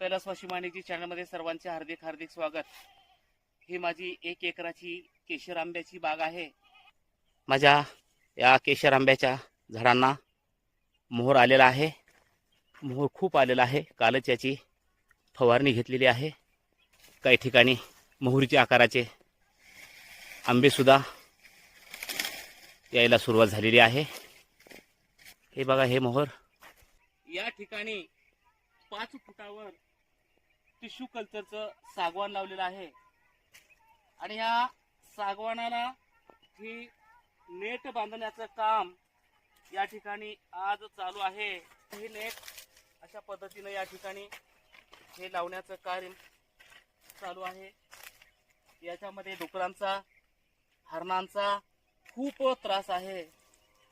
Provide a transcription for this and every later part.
कैलासवासी मानेजी चॅनलमध्ये सर्वांचे हार्दिक हार्दिक स्वागत. ही माझी एक एकराची केशर आंब्याची बाग आहे. माझ्या या केशर आंब्याच्या झाडांना मोहर आलेला आहे. मोहर खूप आलेला आहे. कालच याची फवारणी घेतलेली आहे. काही ठिकाणी मोहरीच्या आकाराचे आंबेसुद्धा यायला सुरुवात झालेली आहे. हे बघा हे मोहर. या ठिकाणी पाच फुटावर टिश्यू कल्चरचं सागवान लावलेलं आहे. आणि या सागवानाला ही नेट बांधण्याचं काम या ठिकाणी आज चालू आहे. ही नेट अशा पद्धतीनं या ठिकाणी हे लावण्याचं कार्य चालू आहे. याच्यामध्ये डुकरांचा हरणांचा खूप त्रास आहे.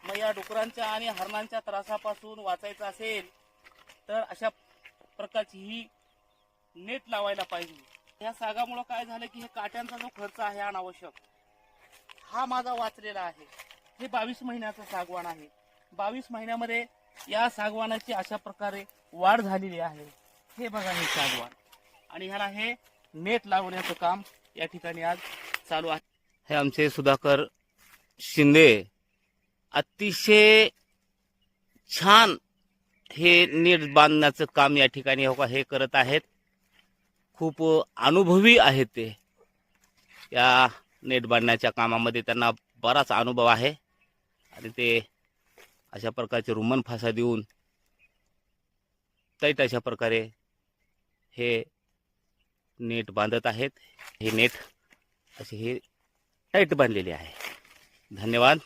मग या डुकरांच्या आणि हरणांच्या त्रासापासून वाचायचं असेल तर अशा प्रकारची ही नेट लावायला पाहिजे. या सागामुळं काय झालं की हे काट्यांचा जो खर्च आहे अनावश्यक हा माझा वाचलेला आहे. हे बावीस महिन्याचं सागवान आहे. बावीस महिन्यामध्ये या सागवानाची अशा प्रकारे वाढ झालेली आहे. हे बघा हे सागवान. आणि ह्याला हे नेट लावण्याचं काम या ठिकाणी आज चालू आहे. हे आमचे सुधाकर शिंदे अतिशय छान हे नेट बांधण्याचं काम या ठिकाणी हो का हे करत आहेत. खूप अनुभवी आहेत ते. या नेट बांधण्याच्या कामामध्ये त्यांना बराच अनुभव आहे. आणि ते अशा प्रकारचे रुमन फासा देऊन तैत अशा प्रकारे हे नेट बांधत आहेत. हे नेट असे हे टाईट बांधलेले आहे. धन्यवाद.